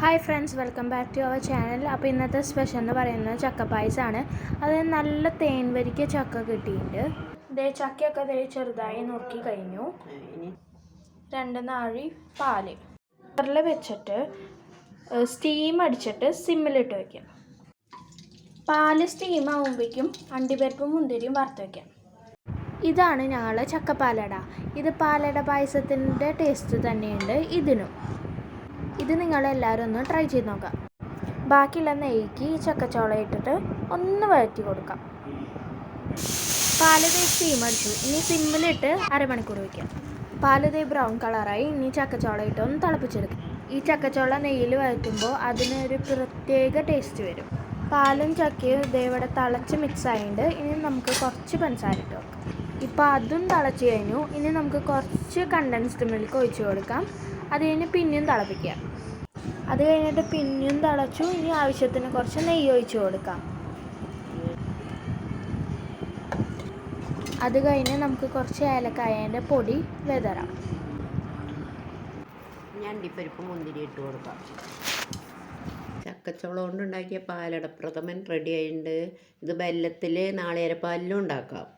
Hi friends welcome back to our channel. അപ്പോൾ ഇന്നത്തെ special എന്ന് പറയുന്നത് ചക്ക പായസമാണ് അത് നല്ല തേൻ വരിക്ക ചക്ക കിട്ടിയിട്ടുണ്ട്. ദേ ചക്കയൊക്കെ ദേ ചെറുതായി നുറുക്കി കഴിഞ്ഞു. രണ്ട് നാഴി പാൽ. കുക്കറിൽ വെച്ചിട്ട് സ്റ്റീം അടിച്ചിട്ട് സിമ്മിലിട്ട് വയ്ക്കാം. പാൽ സ്റ്റീം ആകുമ്പോഴേക്കും അണ്ടിപ്പരിപ്പും മുന്തിരിയും വറുത്ത് വയ്ക്കാം. ഇതാണ് ഞങ്ങളെ ചക്കപ്പാലട. ഇത് പാലട പായസത്തിന്റെ ടേസ്റ്റ് തന്നെയുണ്ട് ഇതിനും. ഇത് നിങ്ങൾ എല്ലാവരും ഒന്ന് ട്രൈ ചെയ്ത് നോക്കുക ബാക്കിയുള്ള നെയ്ക്ക് ഈ ചക്കച്ചോള ഇട്ടിട്ട് ഒന്ന് വഴറ്റി കൊടുക്കാം. പാൽ തേ സ്റ്റീം അടിച്ചു. ഇനി സിമ്മിലിട്ട് അരമണിക്കൂർ വയ്ക്കാം പാൽ ദേ ബ്രൗൺ കളറായി ഇനി ചക്കച്ചോള ഇട്ട് ഒന്ന് തിളപ്പിച്ചെടുക്കാം ഈ ചക്കച്ചോള നെയ്യിൽ വഴറ്റുമ്പോൾ അതിനൊരു പ്രത്യേക ടേസ്റ്റ് വരും. പാലും ചക്കയും ഇതേ ഇവിടെ തിളച്ച് മിക്സ് ആയിട്ടുണ്ട് ഇനി നമുക്ക് കുറച്ച് പഞ്ചസാര ഇട്ട് വെക്കാം. ഇപ്പോൾ അതും തിളച്ച് കഴിഞ്ഞു. ഇനി നമുക്ക് കുറച്ച് കണ്ടൻസ്ഡ് മിൽക്ക് ഒഴിച്ചു കൊടുക്കാം. അത് കഴിഞ്ഞ് പിന്നെയും തിളപ്പിക്കുക. അത് കഴിഞ്ഞിട്ട് പിന്നെയും തിളച്ചു. ഇനി ആവശ്യത്തിന് കുറച്ച് നെയ്യ് ഒഴിച്ച് കൊടുക്കാം. അത് കഴിഞ്ഞ് നമുക്ക് കുറച്ച് ഏലക്കായന്റെ പൊടി വിതറാം. ഞാൻ അണ്ടിപ്പരിപ്പ് മുന്തിരി ഇട്ട് കൊടുക്കാം. ചക്കച്ചോളം കൊണ്ടുണ്ടാക്കിയ പാലടപ്രഥമൻ റെഡി ആയിട്ടുണ്ട്. ഇത് ബെല്ലത്തിൽ നാളികേരപ്പാലിലും ഉണ്ടാക്കാം.